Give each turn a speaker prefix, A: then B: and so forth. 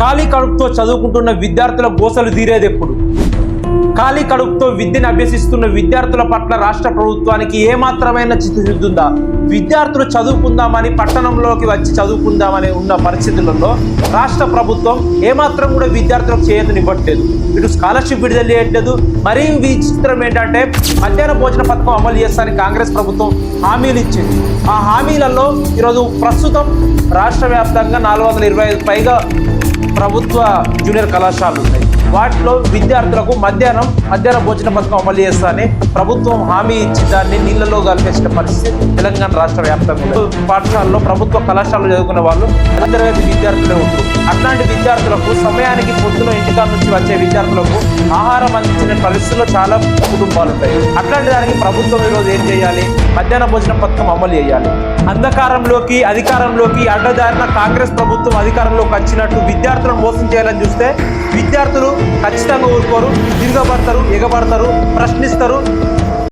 A: ఖాళీ కడుపుతో చదువుకుంటున్న విద్యార్థుల గోసలు తీరేది ఎప్పుడు? ఖాళీ కడుపుతో విద్యను అభ్యసిస్తున్న విద్యార్థుల పట్ల రాష్ట్ర ప్రభుత్వానికి ఏమాత్రమైన చిత్తశుద్ధుందా? విద్యార్థులు చదువుకుందామని పట్టణంలోకి వచ్చి చదువుకుందామని ఉన్న పరిస్థితులలో రాష్ట్ర ప్రభుత్వం ఏమాత్రం కూడా విద్యార్థులకు చేయతనివ్వట్లేదు ఇటు స్కాలర్షిప్ విడుదల చేయట్లేదు. మరీ విచిత్రం ఏంటంటే మధ్యాహ్న భోజన పథకం అమలు చేస్తానికి కాంగ్రెస్ ప్రభుత్వం హామీలు ఇచ్చింది. ఆ హామీలలో ఈరోజు ప్రస్తుతం రాష్ట్ర వ్యాప్తంగా నాలుగు వందల ఇరవై ఐదు పైగా ప్రభుత్వ జూనియర్ కళాశాలలు ఉన్నాయి వాటిలో విద్యార్థులకు మధ్యాహ్నం మధ్యాహ్న భోజన పథకం అమలు చేస్తానని ప్రభుత్వం హామీ ఇచ్చి దాన్ని నీళ్ళలో కలిపేసిన పరిస్థితి తెలంగాణ రాష్ట్ర వ్యాప్తంగా పాఠశాలలో ప్రభుత్వ కళాశాలలో చదువుకునే వాళ్ళు తరగతి విద్యార్థులే ఉంటారు అట్లాంటి విద్యార్థులకు సమయానికి పొద్దున ఇంటికాడ నుంచి వచ్చే విద్యార్థులకు ఆహారం అందించిన పరిస్థితుల్లో చాలా కుటుంబాలు ఉంటాయి. అట్లాంటి దానికి ప్రభుత్వం ఈరోజు ఏం చేయాలి? మధ్యాహ్న భోజన పథకం అమలు చేయాలి. అంధకారంలోకి అధికారంలోకి అడ్డదారిన కాంగ్రెస్ ప్రభుత్వం అధికారంలోకి వచ్చినట్టు విద్యార్థులను మోసం చేయాలని చూస్తే విద్యార్థులు ఖచ్చితంగా ఊరుకోరు తిరగబడతారు ఎగబడతారు ప్రశ్నిస్తారు